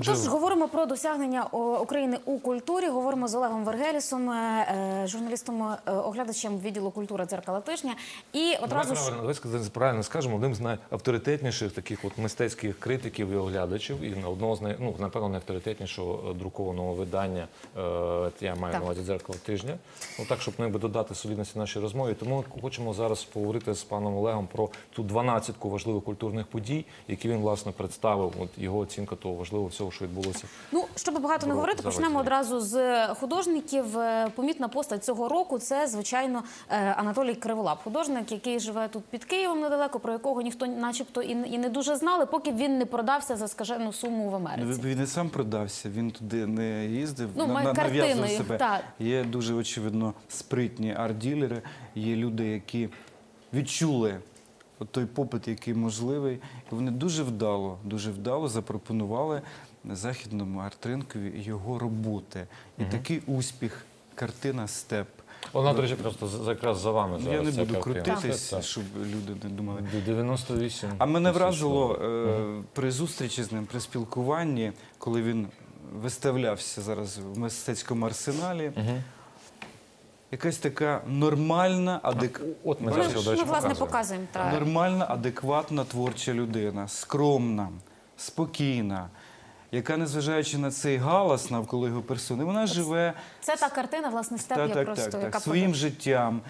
Отже, Тож говоримо про досягнення України у культурі. Говоримо з Олегом Вергелісом, е, е, журналістом е, оглядачем відділу культури дзеркала тижня. І одразу ж Давай правильно, правильно скажемо, одним з найавторитетніших таких от мистецьких критиків і оглядачів, і на одного з най, ну, напевно, найавторитетнішого друкованого видання, я маю на увазі дзеркало тижня. Ну так, щоб ніби додати солідності нашій розмові. Тому хочемо зараз поговорити з паном Олегом про ту 12-ку важливих культурних подій, які він власне представив. От його оцінка того важливого всього, що відбулося. Ну, щоб багато не говорити, почнемо одразу з художників. Е, Помітна постать цього року це, звичайно, е, Анатолій Криволап, художник, який живе тут під Києвом недалеко, про якого ніхто, начебто, і, не дуже знали, поки він не продався за скажену суму в Америці. Він і сам продався, він туди не їздив, Ну, на- на- нав'язував себе. так. Є дуже очевидно спритні арт-ділери, є люди, які відчули той попит, який можливий. І вони дуже вдало, дуже вдало запропонували західному арт-ринкові його роботи. І такий успіх, картина степ. Вона, до речі, просто якраз за вами зараз. Я не буду картина. крутитись, Так. щоб люди не думали. 98. А мене вразило е, при зустрічі з ним, при спілкуванні, коли він виставлявся зараз в мистецькому арсеналі. Якась така нормальна, адек... От ми Ми, зараз ж, ми власне показуємо. нормальна, адекватна творча людина, скромна, спокійна, яка, незважаючи на цей галас навколо його персони, вона живе Це та картина, власне, степ, я так, просто так, яка так, своїм життям.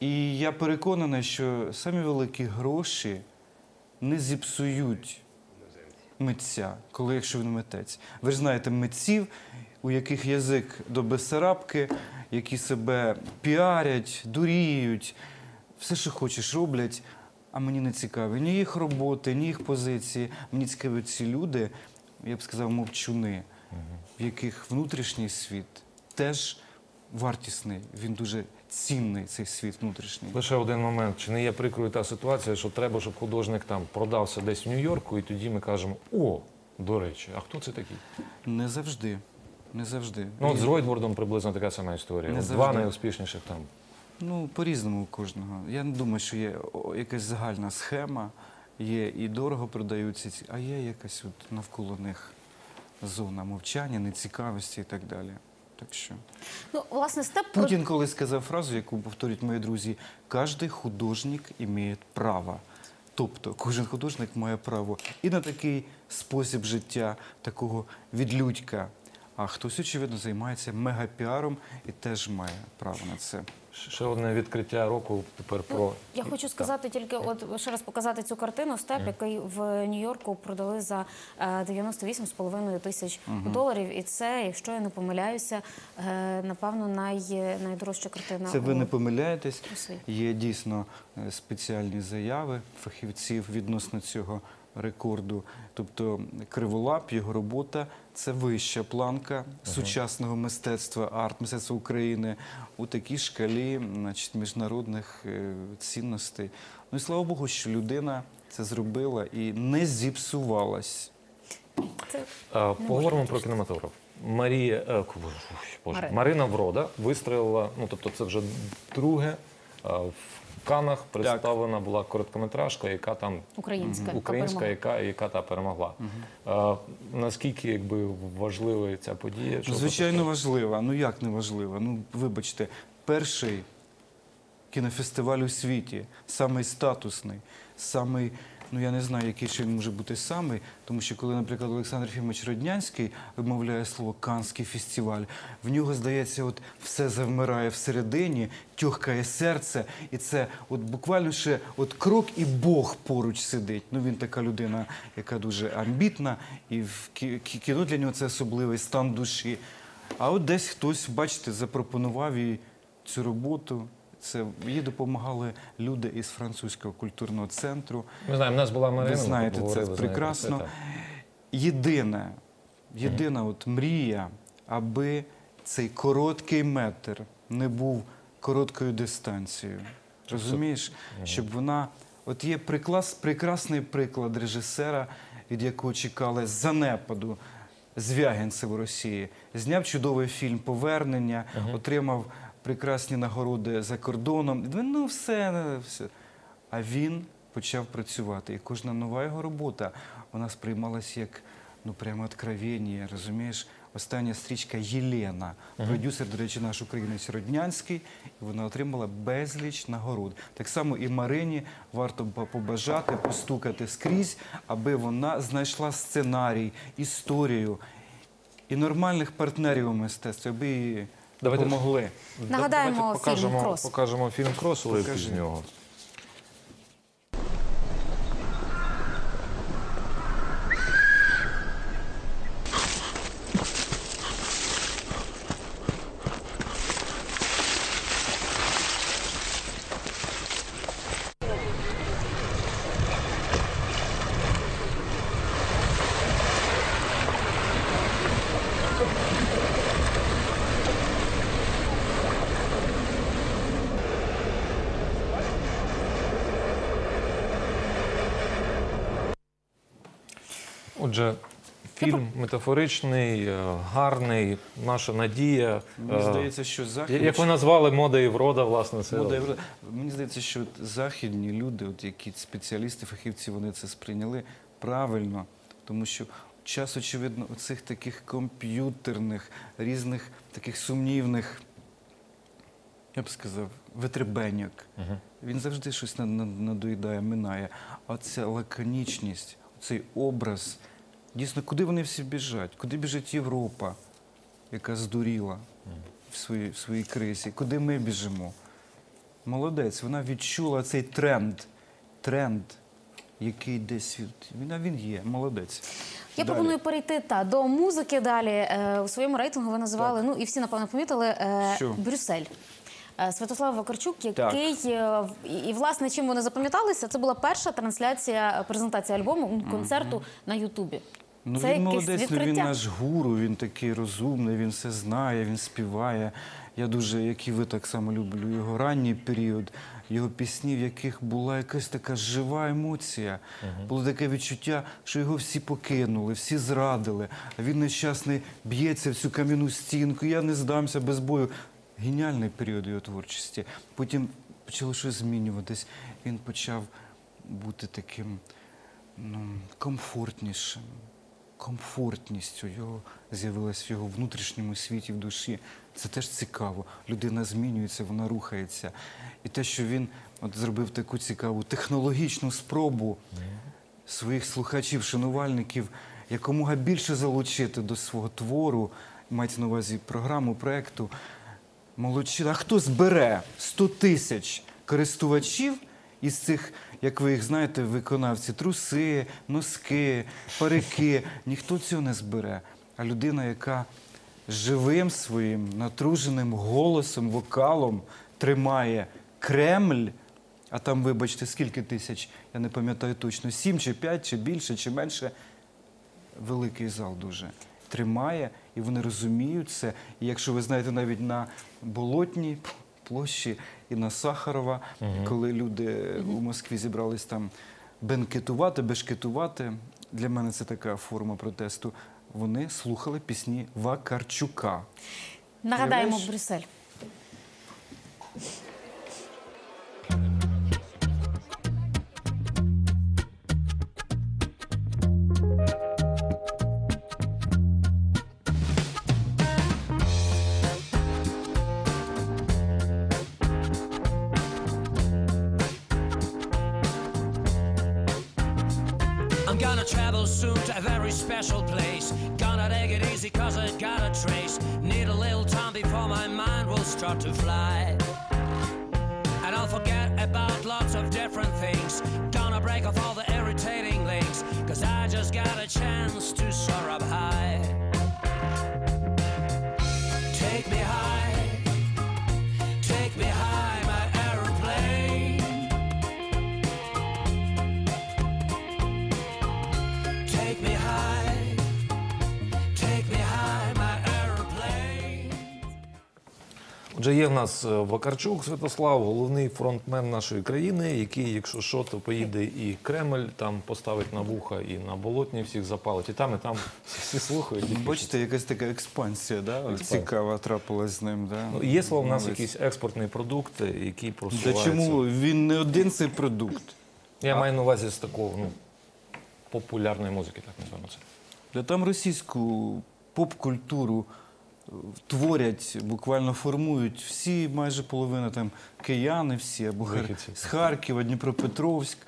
І я переконаний, що самі великі гроші не зіпсують митця, коли якщо він митець. Ви ж знаєте митців, у яких язик до безсарабки, які себе піарять, дуріють, все, що хочеш, роблять. А мені не цікаві ні їх роботи, ні їх позиції. Мені цікаві ці люди, я б сказав, мовчуни, в яких внутрішній світ теж вартісний. Він дуже цінний, цей світ внутрішній. Лише один момент. Чи не є прикрою та ситуація, що треба, щоб художник там продався десь в Нью-Йорку, і тоді ми кажемо: о, до речі, а хто це такий? Не завжди. Не завжди. Ну, от з Ройдвордом приблизно така сама історія. Не От завжди. Два найуспішніших там. Ну, по-різному у кожного. Я не думаю, що є якась загальна схема, є і дорого продаються, а є якась от навколо них зона мовчання, нецікавості і так далі. Так що Ну, власне, степ Путін колись сказав фразу, яку повторюють мої друзі: кожен художник має право. Тобто кожен художник має право і на такий спосіб життя, такого відлюдька. А хтось, очевидно, займається мегапіаром і теж має право на це. Ще одне відкриття року тепер про. Ну, Я хочу сказати тільки, от ще раз показати цю картину степ, який в Нью-Йорку продали за е, 98,5 тисяч доларів. І це, якщо я не помиляюся, е, напевно, най, найдорожча картина. Це ви не помиляєтесь. Є дійсно е, спеціальні заяви фахівців відносно цього рекорду. Тобто криволап, його робота це вища планка сучасного мистецтва, арт, мистецтва України у такій шкалі значить, міжнародних е, цінностей. Ну і слава Богу, що людина це зробила і не зіпсувалась. Це А, Поговоримо про кінематограф. Марія е, боже, Марина. Марина Врода вистрілила. Ну тобто, це вже друге. В Канах представлена була короткометражка, яка там українська, яка українська, яка, яка та перемогла. А, наскільки якби важлива ця подія? Що Звичайно, важлива. Ну як не важлива? Ну, вибачте, перший кінофестиваль у світі, самий статусний, самий, ну я не знаю, який ще він може бути самий, тому що коли, наприклад, Олександр Фімович Роднянський вимовляє слово Канський фестиваль, в нього, здається, от все завмирає всередині, тьохкає серце, і це от буквально ще от крок і Бог поруч сидить. Ну він така людина, яка дуже амбітна, і в кі- кі- кіно для нього це особливий стан душі. А от десь хтось, бачите, запропонував їй цю роботу. Це їй допомагали люди із французького культурного центру. Ми знаємо, в нас була Марина. Ви знаєте, це прекрасно. Єдине, єдина от мрія, аби цей короткий метр не був короткою дистанцією. Розумієш, щоб вона. От є приклас, прекрасний приклад режисера, від якого чекали занепаду Звягінцев у Росії. Зняв чудовий фільм Повернення, отримав прекрасні нагороди за кордоном. Ну, все, все. А він почав працювати. І кожна нова його робота вона сприймалася як ну прямо откровення, розумієш? Остання стрічка Єлена, продюсер, до речі, наш українець Роднянський, і вона отримала безліч нагород. Так само і Марині варто побажати, постукати скрізь, аби вона знайшла сценарій, історію і нормальних партнерів у мистецтві, аби їй Давайте- допомогли. Нагадаємо Давайте фільм покажемо, «Крос». покажемо фільм Крос уривки з нього. Отже, фільм метафоричний, е, гарний, наша надія. Мені Е, здається, що захід. Як ви назвали мода і врода, власне, це Мода Євро- Мені здається, що західні люди, от які спеціалісти, фахівці, вони це сприйняли правильно, тому що час, очевидно, оцих таких комп'ютерних, різних таких сумнівних, я б сказав, витребеньок. Він завжди щось на- на- надоїдає, минає. А ця лаконічність, цей образ, дійсно, куди вони всі біжать? Куди біжить Європа, яка здуріла в своїй, в своїй кризі? Куди ми біжимо? Молодець, вона відчула цей тренд, тренд, який десь від. Він, він є, молодець. Я Далі. пропоную перейти та до музики далі. Е, у своєму рейтингу ви називали, ну і всі напевно помітили е, Брюссель. Е, Святослав Вакарчук, який е, в- і, власне чим вони запам'яталися, це була перша трансляція, е, презентація альбому концерту на Ютубі. Ну, це він молодець, ну, він наш гуру, він такий розумний, він все знає, він співає. Я дуже, як і ви, так само люблю його ранній період, його пісні, в яких була якась така жива емоція. Було таке відчуття, що його всі покинули, всі зрадили. А він нещасний б'ється в цю кам'яну стінку. Я не здамся без бою. Геніальний період його творчості. Потім почало щось змінюватись. Він почав бути таким ну, комфортнішим. Комфортністю його з'явилась в його внутрішньому світі, в душі. Це теж цікаво. Людина змінюється, вона рухається. І те, що він от зробив таку цікаву технологічну спробу своїх слухачів, шанувальників якомога більше залучити до свого твору, мається на увазі програму, проекту. Молодчина. А хто збере 100 тисяч користувачів із цих, як ви їх знаєте, виконавці, труси, носки, парики? Ніхто цього не збере. А людина, яка живим своїм натруженим голосом, вокалом тримає Кремль, а там, вибачте, скільки тисяч, я не пам'ятаю точно, сім чи п'ять, чи більше, чи менше великий зал дуже тримає, і вони розуміють це. І якщо ви знаєте, навіть на болотній площі і на Сахарова, коли люди у Москві зібрались там бенкетувати, бешкетувати, для мене це така форма протесту. Вони слухали пісні Вакарчука. Нагадаємо? Брюссель. I'm gonna travel soon to a very special place. Gonna take it easy cause I got a trace. Need a little time before my mind will start to fly. And I'll forget about lots of different things. Gonna break off all the irritating links. Cause I just got a chance to soar up Отже, є в нас е, Вакарчук Святослав, головний фронтмен нашої країни, який, якщо що, то поїде і Кремль там поставить на вуха, і на болотні всіх запалить. І там, і там всі слухають. і. Бачите, якась така експансія, да? Експансія. цікава трапилась з ним. Да? Ну, є слово в нас якийсь експортний продукт, е, який Та чому він не один цей продукт? Я маю на увазі з такого ну, популярної музики, так називаємо це. Де там російську поп-культуру творять, буквально формують всі, майже половина там кияни, всі або Вихідці. з Харкова, Дніпропетровськ.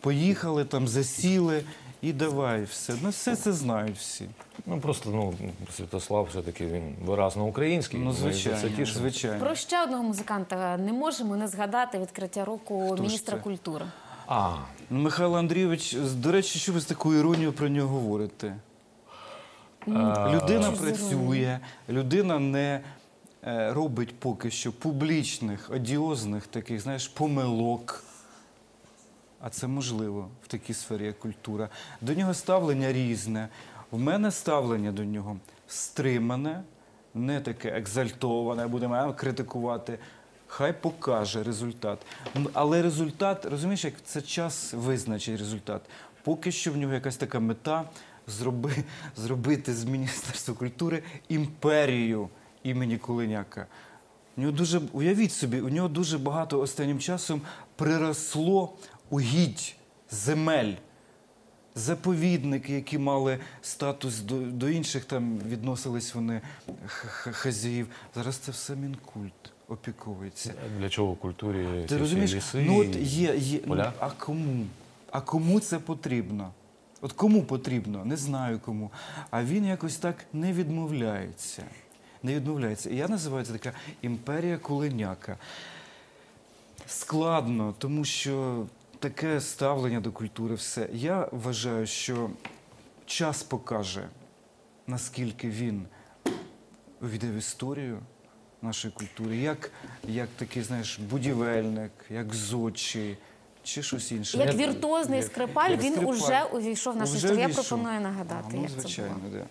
Поїхали там, засіли і давай все. Ну, все це знають всі. Ну просто ну Святослав все-таки він виразно український. Ну, за це звичайно, звичайно. Про ще одного музиканта не можемо не згадати відкриття року ж міністра це? культури. А, Михайло Андрійович, з- до речі, що ви з такою іронією про нього говорите? Людина працює, людина не е, робить поки що публічних, одіозних таких, знаєш, помилок. А це можливо в такій сфері, як культура. До нього ставлення різне. В мене ставлення до нього стримане, не таке екзальтоване, будемо критикувати. Хай покаже результат. Але результат, розумієш, як це час визначить результат. Поки що в нього якась така мета зроби, зробити з Міністерства культури імперію імені Кулиняка. У нього дуже, уявіть собі, у нього дуже багато останнім часом приросло угідь, земель, заповідники, які мали статус до, до інших, там відносились вони хазяїв. Зараз це все мінкульт опіковується. для чого культурі ці Ти розумієш? ліси? Ну от є, є поля? а кому? А кому це потрібно? От кому потрібно? Не знаю кому. А він якось так не відмовляється. Не відмовляється. І я називаю це така імперія Кулиняка. Складно, тому що таке ставлення до культури все. Я вважаю, що час покаже, наскільки він увійде в історію нашої культури, як, як такий, знаєш, будівельник, як зодчий чи щось інше. Як віртуозний скрипаль, він скрипаль. уже увійшов в нашу історію. Я пропоную нагадати, А, ну, як це звичайно, було. да.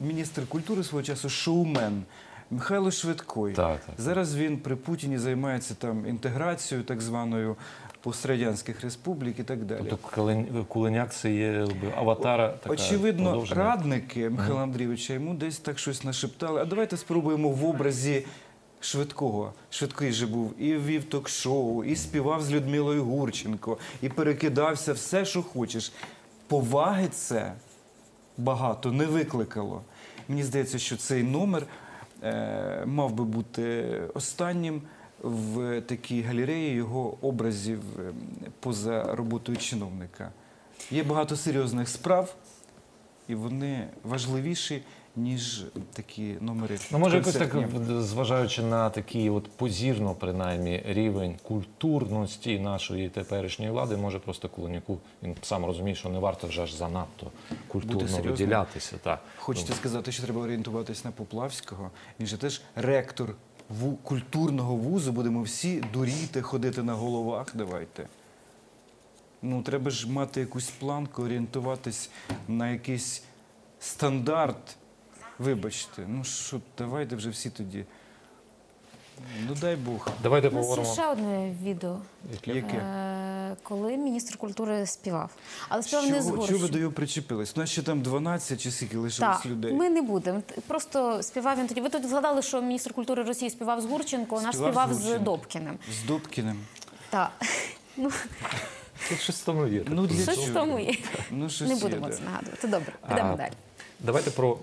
Міністр культури свого часу шоумен Михайло Швидкой. Так, так. Зараз він при Путіні займається там інтеграцією так званою пострадянських республік і так далі. Тобто Кулиняк це є аватара така Очевидно, радники Михайла Андрійовича йому десь так щось нашептали. А давайте спробуємо в образі швидкого. Швидкий же був і вів ток-шоу, і співав з Людмилою Гурченко, і перекидався все, що хочеш. Поваги це багато не викликало. Мені здається, що цей номер е, мав би бути останнім в такій галереї його образів е, поза роботою чиновника. Є багато серйозних справ, і вони важливіші, ніж такі номери. Ну, може, якось так, зважаючи на такий от позірно, принаймні, рівень культурності нашої теперішньої влади, може просто Кулиняку він сам розуміє, що не варто вже аж занадто культурно виділятися. Так. Хочете сказати, що треба орієнтуватись на Поплавського? Він же теж ректор ву- культурного вузу, будемо всі дуріти, ходити на головах. Давайте. Ну, треба ж мати якусь планку, орієнтуватись на якийсь стандарт. Вибачте, ну що, давайте вже всі тоді. Ну дай Бог. Давайте У нас є поговоримо. ще одне відео, Яке? е, коли міністр культури співав. Але співав не з Чого, чого ви до його причепились? У нас ще там 12 чи скільки лишилось Так, людей. ми не будемо. Просто співав він тоді. Ви тут згадали, що міністр культури Росії співав з Гурченко, наш Співав співав з з Гурченко. Добкіним. З Добкіним. Так. Ну, Тут щось в тому є. Ну, для щось чого? в тому є. Ну, щось Не є, будемо да. це нагадувати. Добре, підемо далі. Давайте про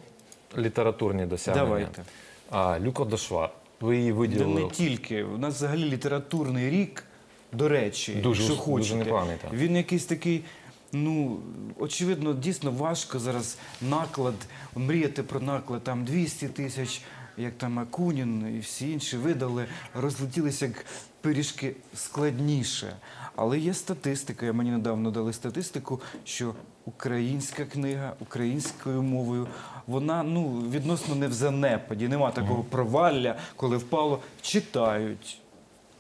літературні досягнення. Давайте. А, Люка Дошва. Ви її Да виділили. не тільки. У нас взагалі літературний рік, до речі, Дуже ус- хочете. дуже непоганий, так. Він якийсь такий, ну, очевидно, дійсно важко зараз наклад, мріяти про наклад, там 200 тисяч, як там Акунін і всі інші видали, розлетілися як пиріжки складніше. Але є статистика, мені недавно дали статистику, що українська книга українською мовою, вона ну, відносно не в занепаді, нема такого провалля, коли впало, читають.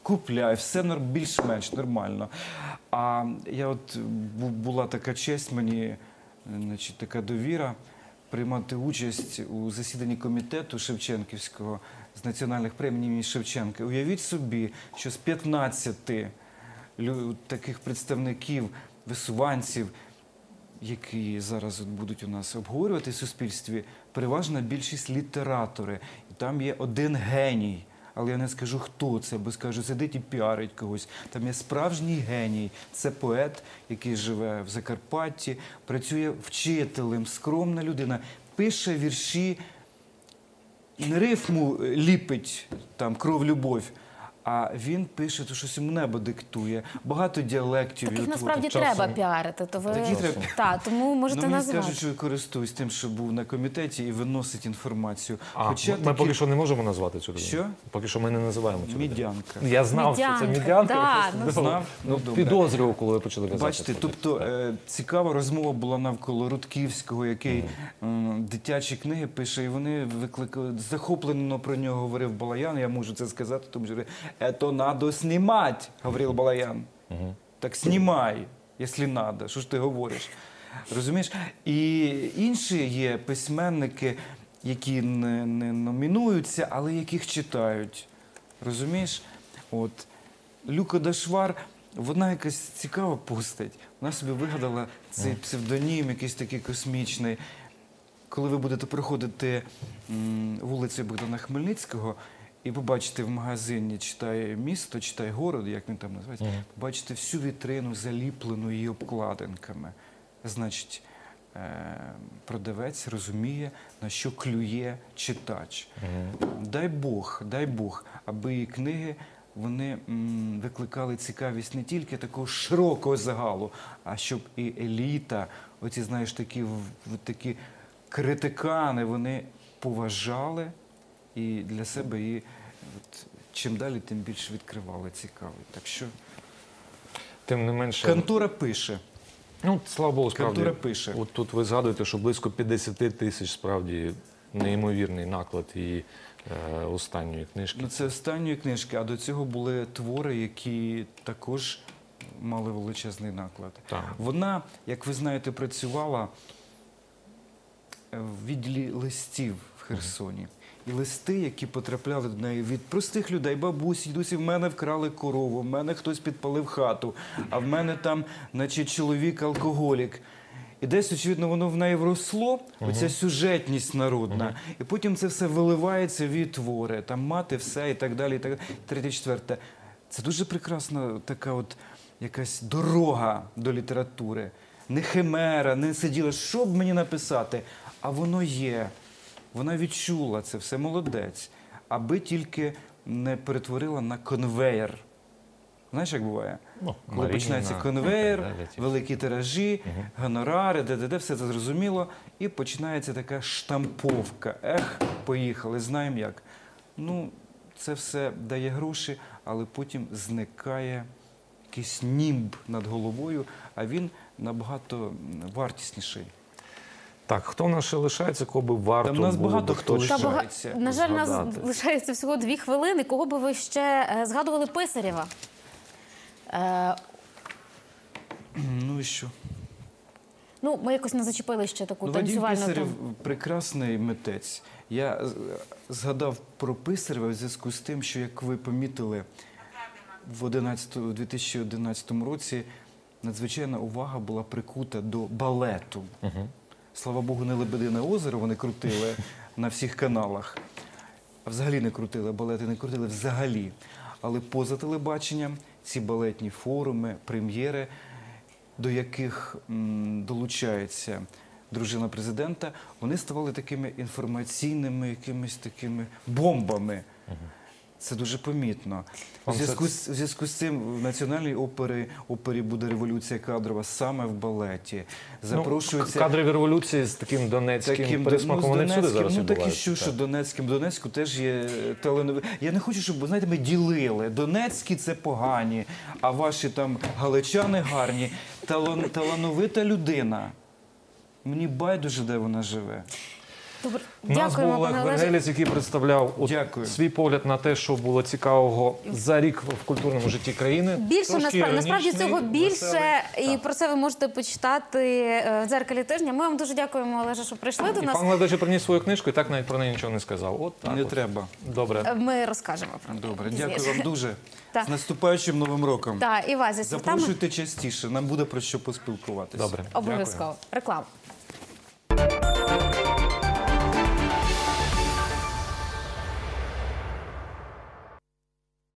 купляй, все більш-менш нормально. А я от була така честь мені, е, значить, така довіра приймати участь у засіданні комітету Шевченківського з національних премій імені Шевченка. Уявіть собі, що з 15 лю- таких представників, висуванців, які зараз будуть у нас обговорювати в суспільстві, переважна більшість літератори. І там є один геній. Але я не скажу, хто це, бо скажу, сидить і піарить когось. Там є справжній геній. Це поет, який живе в Закарпатті, працює вчителем, скромна людина, пише вірші, не рифму ліпить там кров любов. А він пише, то щось йому небо диктує. Багато діалектів. Таких насправді часом- треба піарити. То ви Таких треба- Так, тому можете ну, мені назвати. скажуть, що користуюсь тим, що був на комітеті і виносить інформацію. А, Хоча ми такі- поки що не можемо назвати цю людину. Що? Поки що ми не називаємо цю людину. Мідянка. Я знав, що це Мідянка, да, ну, Знав? Ну, добре. Підозрював, коли ви почали казати. Бачите, тобто е, цікава розмова була навколо Рудківського, який дитячі книги пише, і вони викликали захоплено про нього говорив Балаян. Я можу це сказати, тому що «Ето надо знімати», говорив Балаян. Так знімай, якщо надо. Що ж ти говориш? Розумієш? І інші є письменники, які не, не номінуються, але яких читають. Розумієш? От. Люка Дашвар, вона якась цікава постать. Вона собі вигадала цей псевдонім, якийсь такий космічний. Коли ви будете проходити м, вулицею Богдана Хмельницького і побачите в магазині читає місто, читає город, як він там називається, побачите всю вітрину заліплену її обкладинками. Значить, е, продавець розуміє, на що клює читач. Дай Бог, дай Бог, аби і книги вони м, викликали цікавість не тільки такого широкого загалу, а щоб і еліта, оці, знаєш, такі, в- такі критикани, вони поважали і для себе її от, чим далі, тим більше відкривали цікавий. Так що Тим не менше, контора пише. ну, слава Богу, справді. Пише. От тут ви згадуєте, що близько 50 тисяч справді неймовірний наклад і е, останньої книжки. Ну, це останньої книжки, а до цього були твори, які також мали величезний наклад. Так. Вона, як ви знаєте, працювала в відділі листів в Херсоні. І листи, які потрапляли до неї від простих людей, бабусі, дідусі, в мене вкрали корову, в мене хтось підпалив хату, а в мене там, значить, чоловік алкоголік. І десь, очевидно, воно в неї вросло, оця сюжетність народна. І потім це все виливається в її твори, там мати все і так далі. І так далі. Третє, четверте. Це дуже прекрасна така от якась дорога до літератури. Не химера, не сиділа, що б мені написати, а воно є. Вона відчула це все, молодець. Аби тільки не перетворила на конвеєр. Знаєш, як буває? Ну, Коли Марініна, починається ті. великі тиражі, гонорари, де-де-де, все це зрозуміло. І починається така штамповка. Ех, поїхали, знаємо як. Ну, це все дає гроші, але потім зникає якийсь німб над головою, а він набагато вартісніший. Так, хто в нас ще лишається, кого би варто Там нас було багато би хто Та лишається. На жаль, нас згадати. лишається всього дві хвилини. Кого би ви ще е, згадували Писарєва? Е, Ну і що? ну, ми якось не зачепили ще таку Ну, Вадим танцювальну Писарєв тему. прекрасний митець. Я з- згадав про Писарєва в зв'язку з тим, що, як ви помітили, в 11, у 2011 році надзвичайна увага була прикута до балету. Слава Богу, не Лебедине озеро вони крутили на всіх каналах. Взагалі не крутили, балети не крутили взагалі. Але поза телебаченням ці балетні форуми, прем'єри, до яких м, долучається дружина президента, вони ставали такими інформаційними, якимись такими бомбами. Це дуже помітно. У зв'язку з, у зв'язку з цим в національній опері, опері буде революція кадрова саме в балеті. Запрошується Ну, кадрові революції з таким донецьким таким присмаком. ну, з вони Донецьким, зараз ну такі відбуваються, що, що. Донецьким. В Донецьку теж є теленови. Я не хочу, щоб знаєте, ми ділили. Донецькі це погані, а ваші там галичани гарні. Талан, талановита людина. Мені байдуже, де вона живе. Добре, У нас був дякуємо, Олег. Вергеліс, який представляв от Дякую. свій погляд на те, що було цікавого за рік в культурному житті країни. Більше насправді насправді цього більше, веселий. і про це ви можете почитати е, в дзеркалі тижня. Ми вам дуже дякуємо, Олеже, що прийшли до І нас. пан Ледаче приніс свою книжку і так навіть про неї нічого не сказав. От так. Не от. треба. Добре. Е, Ми розкажемо про неї Добре, дякую вам дуже. Так. З наступаючим новим роком. Так, і вас Запрошуйте частіше, нам буде про що поспілкуватися. Добре. обов'язково. Реклама.